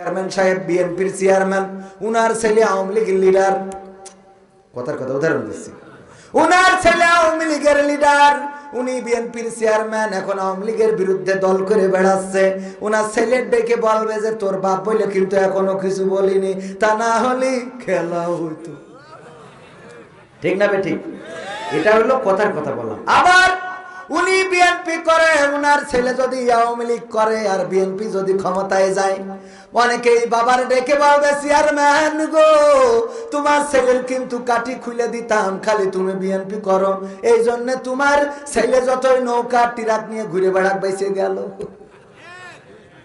Chairman সাহেব বিএনপির chairman উনার ছেলে আওয়ামী লীগের লিডার কথার কথা উদাহরণ দিচ্ছি। উনার ছেলে আওয়ামী লীগের লিডার উনি বিএনপির চেয়ারম্যান এখন আওয়ামী লীগের বিরুদ্ধে দল করে বেড়াচ্ছে। উনার ছেলের ডেকে বলবে যে, তোর বাপ বলে কিন্তু এখনও কিছু বলিনি। তা না হলে খেলা হইতো। ঠিক না বে এটা হলো কথার কথা বললাম আবার বিএনপি করে, উনার ছেলে যদি আওয়ামী লীগ করে আর বিএনপি যদি ক্ষমতায় যায়। অনেকেই বাবার ডেকে বলবে চেয়ারম্যান গো, তোমার ছেলের কিন্তু কাঠি খুলে দিতাম, খালি তুমি বিএনপি করো। এই জন্য তোমার ছেলে যতই নৌকা, টিরাক নিয়ে ঘুরে বেড়াক, বেঁচে গেল।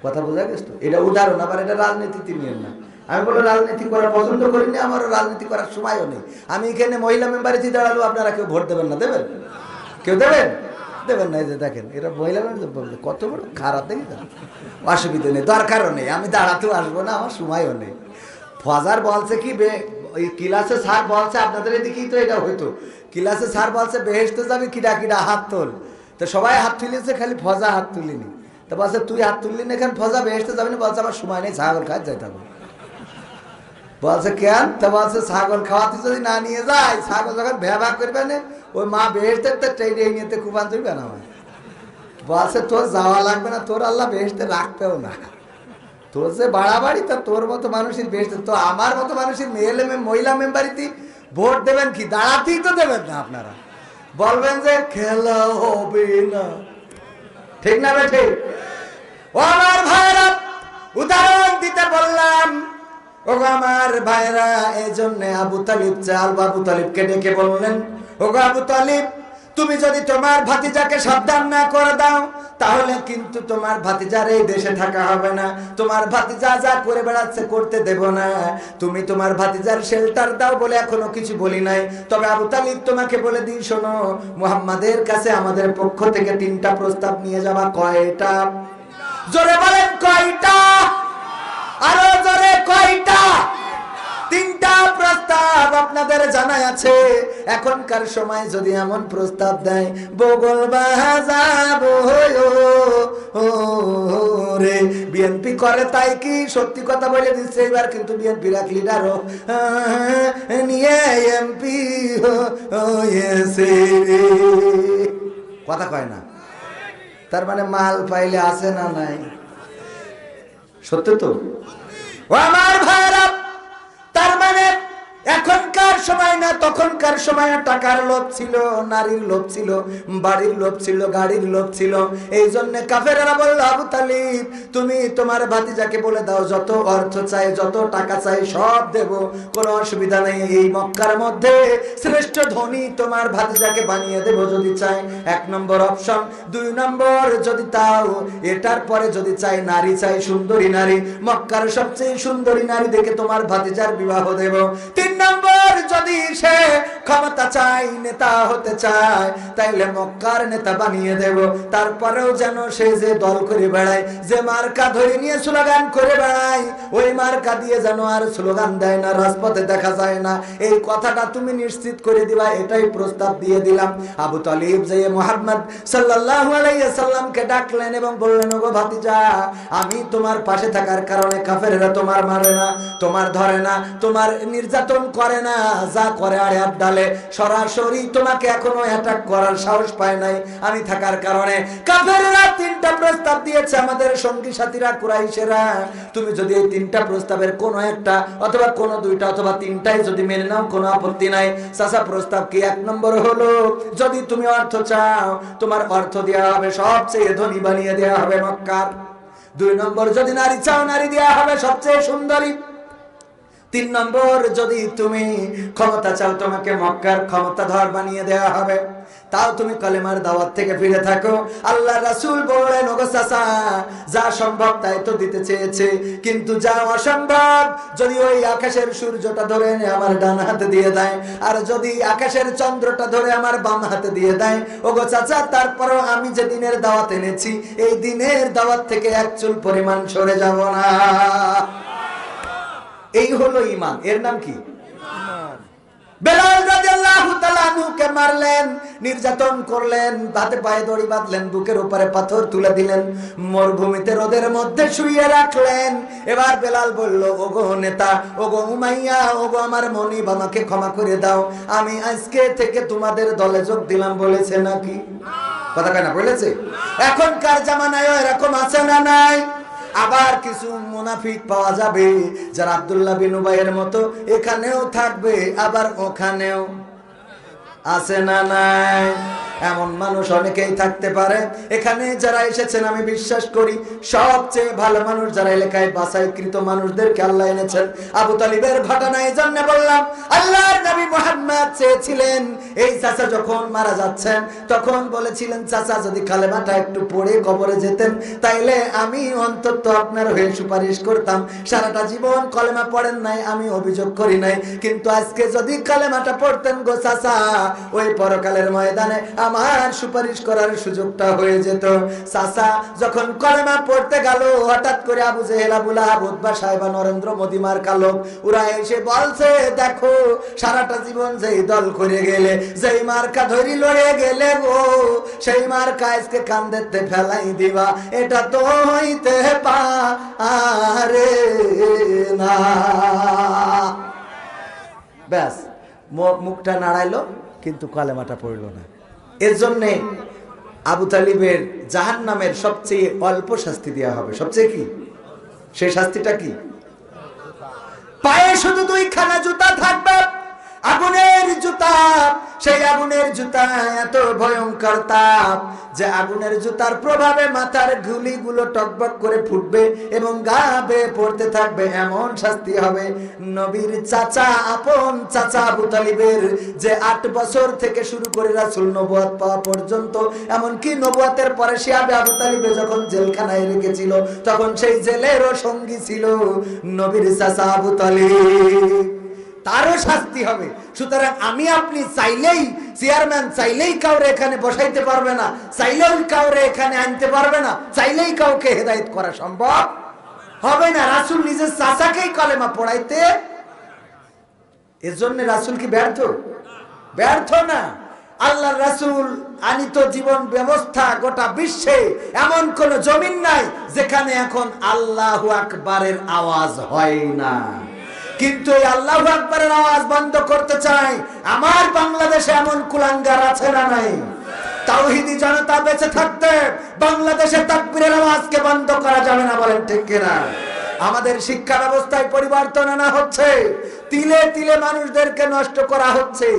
কথা বোঝা গেছে এটা উদাহরণ, আবার এটা রাজনীতিতে নিয়ে না। আমি বলো রাজনীতি করা পছন্দ করি না, আমারও রাজনীতি করার সময়ও নেই। আমি এখানে মহিলা মেম্বারিতে দাঁড়াল, আপনারা কেউ ভোট দেবেন না, দেবেন? কেউ দেবেন? দেবেন না যে দেখেন, এরা মহিলা কত বড় খারাপ দেখি? অসুবিধা নেই, দরকারও নেই, আমি দাঁড়াতেও আসব না, আমার সময়ও নেই। ফজার বলছে কি, বে ওই ক্লাসে স্যার বলছে, আপনাদের এদিকেই তো এটা হইতো। ক্লাসে স্যার বলছে বেহেসতে যাবি, কিডা কিডা হাত তোল। তো সবাই হাত তুলেছে, খালি ফজা হাত তুলিনি। তো বলছে, তুই হাত তুললি না এখানে ফজা বেহেসতে যাবি না, বলছে, আমার সময় নেই, ছাগল খাওয়া যাইতে হবে বলছে, কেন? তা বলছে, ছাগল খাওয়াতে যদি না নিয়ে যায়, ছাগল যখন ভ্যাবা করবে না, ওই মা বেহেসতে তো ট্রেনে নিতে কুবান তুলবে না আমার বলছে, তোর যাওয়া লাগবে না, তোর আল্লাহ বেহেসতে রাখতেও না। তোর যে বাড়াবাড়ি, তা তোর মতো মানুষের বেহেসতে তো আমার মতো মানুষের মেয়েলে মহিলা মেম্বারিতে ভোট দেবেন কি? দাঁড়াতেই তো দেবেন না আপনারা। বলবেন যে, খেলা হবে না। ঠিক না বেঠে? ও আমার ভাইরা উদাহরণ দিতে বললাম। ও আমার ভাইরা এই জন্য আবু তালিব চাল বাবু তালিবকে ডেকে বললেন ও আবু তালিব, তুমি যদি তোমার ভাতিজাকে সাবধান না করে দাও, তাহলে কিন্তু তোমার ভাতিজার এই দেশে থাকা হবে না। তোমার ভাতিজা যা করে বেড়াচ্ছে করতে দেব না। তুমি তোমার ভাতিজার শেল্টার দাও বলে এখনও কিছু বলি নাই। তবে আবু তালিব তোমাকে বলে দিই, শোনো, মুহাম্মাদের কাছে আমাদের পক্ষ থেকে তিনটা প্রস্তাব নিয়ে যাওয়া কয়টা? জোরে বলেন কয়টা? আরও জোরে কয়টা? প্রস্তাব আপনাদের জানা আছে। এখনকার সময় যদি এমন প্রস্তাব দেয়, বগল রে, বিএনপি করে তাই কি? সত্যি কথা বলে দিচ্ছে এবার, কিন্তু বিএনপি এক লিডারও নিয়ে এমপি কথা কয় না। তার মানে মাল পাইলে আছে না নাই? সত্য তো? আমার ভাইরা তার মানে এখনকার সময় না, তখনকার সময় টাকার লোভ ছিল, নারীর লোভ ছিল, বাড়ির লোভ ছিল, গাড়ির লোভ ছিল। এই জন্য কাফেরা বলল, আবু তালিব, তুমি তোমার ভাতিজাকে বলে দাও, যত অর্থ চাই, যত টাকা চাই, সব দেব। কোনো অসুবিধা নেই, এই মক্কার মধ্যে শ্রেষ্ঠ ধনী তোমার ভাতিজাকে বানিয়ে দেব যদি চাই। এক নম্বর অপশন। দুই নম্বর, যদি তাও, এটার পরে যদি চাই, নারী চাই, সুন্দরী নারী। মক্কার সবচেয়ে সুন্দরী নারী দেখে তোমার ভাতিজার বিবাহ দেব। তিন নম্বর, যদি সে ক্ষমতা চাই, নেতা হতে চায় তাইলে মক্কার নেতা বানিয়ে দেব। তারপরেও যেন সে যে দল করে বেড়ায়, যে মার্কা ধরে নিয়ে স্লোগান করে বেড়ায়, ওই মার্কা দিয়ে যেন আর স্লোগান দেয় না, রাজপথে দেখা যায় না। এই কথাটা তুমি নিশ্চিত করে দিবা, এটাই প্রস্তাব দিয়ে দিলাম। আবু তালিব যে মোহাম্মদ সাল্লাল্লাহু আলাইহি সাল্লামকে ডাকলেন এবং বললেন, ওগো ভাতিজা, আমি তোমার পাশে থাকার কারণে কাফেরেরা তোমার মারে না, তোমার ধরে না, তোমার নির্যাতন করে না, যা করে আড়ে আবডালে সরাসরি তোমাকে এখনও অ্যাটাক করার সাহস পায় নাই। আমি থাকার কারণে কাফেরেরা তিনটা প্রস্তাব দিয়েছে আমাদের সঙ্গী সাথীরা, কুরাইশেরা। তুমি যদি এই তিনটা প্রস্তাবের কোনো একটা অথবা কোনো দুইটা অথবা তিনটাই যদি মেনে নাও, কোনো আপত্তি নাই। চাচা, প্রস্তাব কি এক নম্বর হলো? যদি তুমি অর্থ চাও, তোমার অর্থ দেওয়া হবে, সবচেয়ে ধনী বানিয়ে দেওয়া হবে মক্কার। দুই নম্বর, যদি নারী চাও, নারী দেওয়া হবে সবচেয়ে সুন্দরী। তিন নম্বর, যদি তুমি ক্ষমতা চাও, তোমাকে মক্কার ক্ষমতা ধর বানিয়ে দেওয়া হবে। তাও তুমি কলেমার দাওয়াত থেকে ফিরে থাকো। আল্লাহ রাসূল বললেন যা সম্ভব তাই তো দিতে চেয়েছে। কিন্তু যা অসম্ভব, যদি ওই আকাশের সূর্যটা ধরে আমার ডান হাতে দিয়ে দেয়, আর যদি আকাশের চন্দ্রটা ধরে আমার বাম হাতে দিয়ে দেয়, ওগো চাচা, তারপরও আমি যে দিনের দাওয়াত এনেছি, এই দিনের দাওয়াত থেকে এক চুল পরিমাণ সরে যাব না। এই হলো ইমান এর নাম কি? বেলাল মারলেন, নির্যাতন করলেন হাতে পায়ে দড়ি বাঁধলেন, বুকের উপরে পাথর তুলে দিলেন, মরুভূমিতে রোদের মধ্যে শুইয়ে রাখলেন। এবার বেলাল বলল, ওগো নেতা, ওগো উমাইয়া, ওগো আমার মনিব, আমাকে ক্ষমা করে দাও। আমি আজকে থেকে তোমাদের দলে যোগ দিলাম বলেছে নাকি? কথা কয় না, বলেছে? এখনকার জামানায় এরকম আছে না নাই? আবার কিছু মুনাফিক পাওয়া যাবে যারা আবদুল্লাহ বিন উবাইয়ের মতো এখানেও থাকবে, আবার ওখানেও। আছে না নাই? এমন মানুষ অনেকেই থাকতে পারে। এখানে যারা এসেছেন, আমি বিশ্বাস করি, সবচেয়ে ভালো মানুষ যারা এলাকায় বাছাইকৃত মানুষদেরকে আল্লাহ এনেছেন। আবু তালিবের ঘটনা এই জন্য বললাম, আল্লাহর নবী মোহাম্মদ চেয়েছিলেন, এই চাচা যখন মারা যাচ্ছেন, তখন বলেছিলেন, চাচা, যদি কালেমাটা একটু পড়ে কবরে যেতেন, তাইলে আমি অন্তত আপনার হয়ে সুপারিশ করতাম। সারাটা জীবন কলেমা পড়েন নাই, আমি অভিযোগ করি নাই। কিন্তু আজকে যদি কালেমাটা পড়তেন গো চাচা, ওই পরকালের ময়দানে আমার সুপারিশ করার সুযোগটা হয়ে যেত। চাচা, যখন কলেমা পড়তে গেল, হঠাৎ করে আবু জেহেল আবুল আহাব সাহেবা নরেন্দ্র মোদী মার কালোক ওরা এসে বলছে, দেখো, সারাটা জীবন যেই দল করে গেলে, যেই মার্কা ধরি লড়ে গেলে গো সেই মার্কা আজকে কান্দেতে ফেলাই দিবা। এটা তো হইতে পারে না। ব্যাস মুখটা নাড়াইলো, কিন্তু কালেমাটা পড়ল না। এর জন্যে আবু তালিবের জাহান নামের সবচেয়ে অল্প শাস্তি দেওয়া হবে। সবচেয়ে কি? সেই শাস্তিটা কি? পায়ে শুধু দুইখানা জুতা থাকবে, আগুনের জুতা সেই আগুনের জুতা এত ভয়ঙ্কর তাপ যে আগুনের জুতার প্রভাবে মাথার গুলিগুলো টকবক করে ফুটবে এবং গা বেয়ে পড়তে থাকবে। এমন শাস্তি হবে। নবীর চাচা, আপন চাচা আবুতালিবের যে আট বছর থেকে শুরু করে রাসুল নবুয়াত পাওয়া পর্যন্ত, এমনকি নবুয়াতের পরে শিয়াবে আবু তালিবে যখন জেলখানায় রেখেছিল, তখন সেই জেলেরও সঙ্গী ছিল নবীর চাচা আবু তালিব। তারও শাস্তি হবে। সুতরাং আমি আপনি চাইলেই, চেয়ারম্যান চাইলেই কাউরে এখানে বসাইতে পারবে না চাইলেই কাউরে এখানে আনতে পারবে না, চাইলেই কাউকে হেদায়েত করা সম্ভব হবে না। রাসুল নিজের চাচাকেই কলেমা পড়াইতে। এর জন্য রাসুল কি ব্যর্থ? ব্যর্থ না। আল্লাহ রাসুল আনিত জীবন ব্যবস্থা গোটা বিশ্বে এমন কোন জমিন নাই যেখানে এখন আল্লাহ আকবারের আওয়াজ হয় না। কিন্তু আল্লাহ আকবরের আওয়াজ বন্ধ করতে চাই। আমার বাংলাদেশে এমন কুলাঙ্গার আছে না নাই? তাওহিদি জনতা বেঁচে থাকতে বাংলাদেশে তাকবীরের আওয়াজকে বন্ধ করা যাবে না বলেন ঠিক কিনা? আমাদের শিক্ষা ব্যবস্থায় পরিবর্তন আনা হচ্ছে। তিলে তিলে মানুষদেরকে নষ্ট করা হচ্ছে।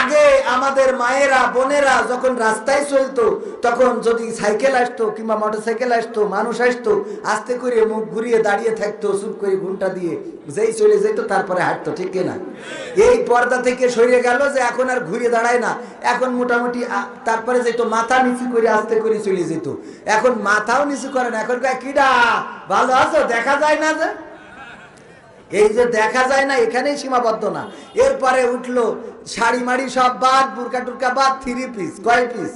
আগে আমাদের মায়েরা, বোনেরা যখন রাস্তায় চলতো, তখন যদি সাইকেল আসতো কিংবা মোটর সাইকেল আসতো, মানুষ আসতো, আস্তে করে মুখ ঘুরিয়ে দাঁড়িয়ে থাকতো, চুপ করে ঘুমটা দিয়ে। যেই চলে যেত, তারপরে হাঁটতো, ঠিক না এই পর্দা থেকে সরিয়ে গেল যে এখন আর ঘুরিয়ে দাঁড়ায় না। এখন মোটামুটি তারপরে যেত মাথা নিচু করে আস্তে করে চলে যেত। এখন মাথাও নিচু করে না। এখন কিডা, ভালো আছো? দেখা যায় না যে? এই যে দেখা যায় না, এখানেই সীমাবদ্ধ না। এরপরে উঠল শাড়ি মাড়ি সব বাদ, বুরকা টুরকা বাদ থ্রি পিস কয় পিস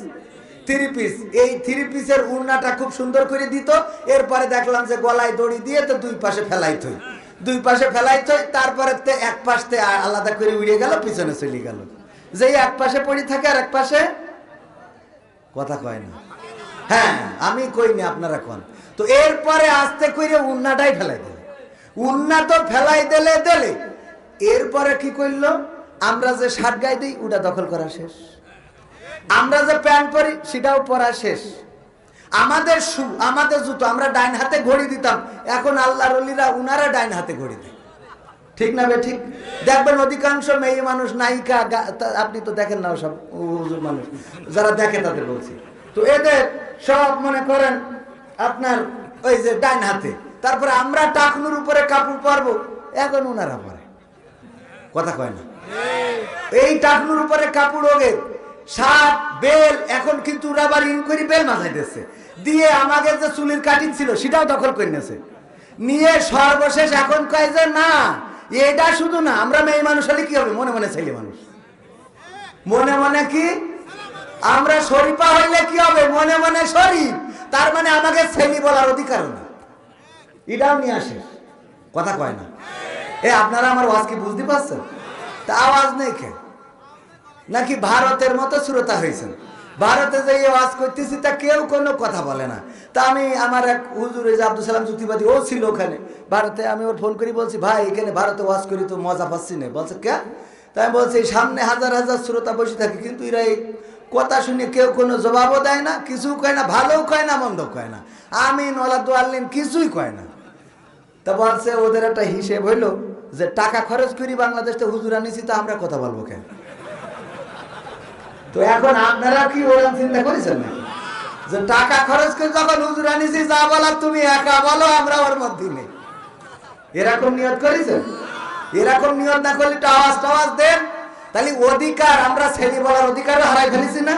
থ্রি পিস এই থ্রি পিসের উড়নাটা খুব সুন্দর করে দিত। এরপরে দেখলাম যে গলায় দড়ি দিয়ে তো দুই পাশে ফেলাইত। দুই পাশে ফেলাইত, তারপরে এক পাশ আলাদা করে উড়ে গেল, পিছনে চলে গেল। যেই এক পাশে পড়ে থাকে আর এক পাশে কথা কয় না। হ্যাঁ আমি কইনি আপনারা কোন। তো এরপরে আস্তে করে উন্নাটাই ফেলাই উন্না তো ফেলাই দিলে দিলে। এরপরে কি করল? আমরা যে শার্ট গায়ে দিই, ওটা দখল করা শেষ। আমরা যে প্যান্ট পরি, সেটাও পরা শেষ। আমাদের শু, আমাদের জুতো, আমরা ডাইন হাতে ঘড়ি দিতাম। এখন আল্লাহ রলিরা উনারা ডাইন হাতে ঘড়ি দেয়। ঠিক না বে, ঠিক? দেখবেন অধিকাংশ মেয়ে মানুষ, নায়িকা আপনি তো দেখেন না সব হুজুর মানুষ। যারা দেখে তাদের বলছি। তো এদের সব মনে করেন আপনার ওই যে ডাইন হাতে। তারপরে আমরা টাকনুর উপরে কাপড় পরবো, এখন ওনারা পরে। কথা কয় না? এই টাকনুর উপরে কাপড় ওগে সাপ বেল, এখন কিন্তু ওরা আবার ইন করে বেল মাথায় দিচ্ছে দিয়ে আমাদের যে চুলির কাটিং ছিল, সেটাও দখল করে নিয়েছে। নিয়ে সর্বশেষ এখন কয় যে, না, এটা শুধু না, আমরা মেয়ে মানুষ হলে কি হবে? মনে মনে ছেলে মানুষ। মনে মনে কি? আমরা শরীফা হইলে কি হবে? মনে মনে শরীফ। তার মানে আমাকে ছেলে বলার অধিকার না। এটাও নিয়ে আসে। কথা কয় না। এ, আপনারা আমার ওয়াজ কি বুঝতে পারছেন? তা আওয়াজ নেই কে? নাকি ভারতের মতো শ্রোতা হয়েছেন? ভারতে যে ওয়াজ করতেছি, তা কেউ কোনো কথা বলে না। তা আমি আমার এক হুজুর যে আব্দুল সালাম যুক্তিবাদী ও ছিল ওখানে। ভারতে আমি ওর ফোন করি, বলছি, ভাই, এখানে ভারতে ওয়াজ করি, তো মজা পাচ্ছি না। বলছে, কে? তাই আমি বলছি, সামনে হাজার হাজার শ্রোতা বসে থাকে, কিন্তু এরা এই কথা শুনে কেউ কোনো জবাবও দেয় না কিছু কয় না, ভালোও কয় না মন্দ কয় না। আমি নলা দোয়াল্লিন কিছুই কয় না। তা বলছে, ওদের একটা হিসেব হইল যে টাকা খরচ করি বাংলাদেশে হুজুর আনিছি তা আমরা কথা বলব কেন? তো এখন আপনারা কি ওরকম চিন্তা করেছেন না যে টাকা খরচ করে যখন হুজুর আনিছি যা বলার তুমি একা বলো, আমরা ওর মধ্যে নেই। এরকম নিয়ত করেছেন? এরকম নিয়ত না করলে একটু আওয়াজ টাওয়াজ দেন। তাহলে অধিকার, আমরা ছেলে বলার অধিকারও হারাই ফেলেছি না?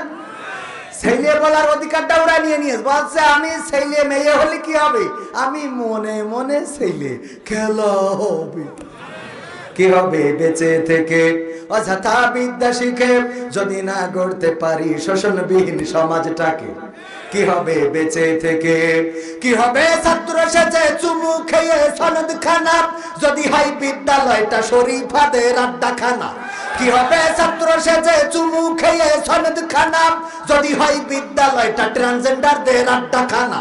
ছেলে বলার অধিকারটা ওরা নিয়ে বলছে, আমি ছেলে, মেয়ে হলে কি হবে? আমি মনে মনে ছেলে, খেলা হবে। কি হবে বেঁচে থেকে? অযথা বিদ্যা শিখে যদি না গড়তে পারি, শোষণবিহীন সমাজটাকে কি হবে বেঁচে থেকে? কি হবে? ছাত্র সেজে চুমু খেয়ে সনদ খানা। যদি হাই বিদ্যালয়টা শরীফাদের আড্ডা খানা কি হবে? ছাত্র সেজে চুমু খেয়ে সনদ খানা। যদি হয় বিদ্যালয়টা ট্রান্সজেন্ডারদের আড্ডা খানা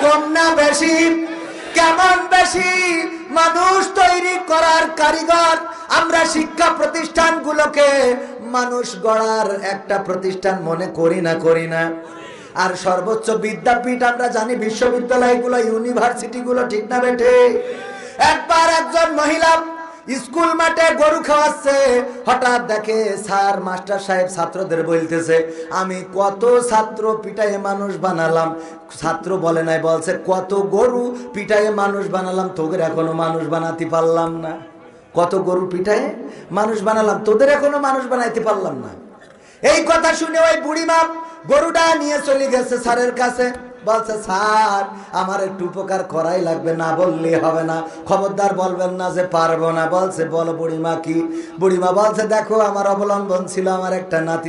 কম না বেশি? কেমন বেশি? মানুষ তৈরি করার কারিগর। আমরা শিক্ষা প্রতিষ্ঠানগুলোকে মানুষ গড়ার একটা প্রতিষ্ঠান মনে করি না করি না। আর সর্বোচ্চ বিদ্যাপীঠ আমরা জানি বিশ্ববিদ্যালয়গুলো, ইউনিভার্সিটিগুলো ঠিক না বেঠে। একবার একজন মহিলা স্কুল মাঠে গরু খাওয়াচ্ছে। হঠাৎ দেখে স্যার, মাস্টার সাহেব ছাত্রদের বলতেছে, আমি কত ছাত্র পিটায়ে মানুষ বানালাম। ছাত্র বলে নাই, বলছে, কত গরু পিটায়ে মানুষ বানালাম, তোদের এখনও মানুষ বানাতে পারলাম না। কত গরু পিটায়ে মানুষ বানালাম, তোদের এখনও মানুষ বানাইতে পারলাম না। এই কথা শুনে ওই বুড়ি বুড়িমা গরুটা নিয়ে চলে গেছে স্যারের কাছে। বলছে, স্যার, আমার একটু উপকার করাই লাগবে, না বললে হবে না। খবরদার বলবেন না যে পারব না। বলছে, বলো বুড়িমা কি? বুড়িমা বলছে, দেখো, আমার অবলম্বন ছিল আমার একটা নাতি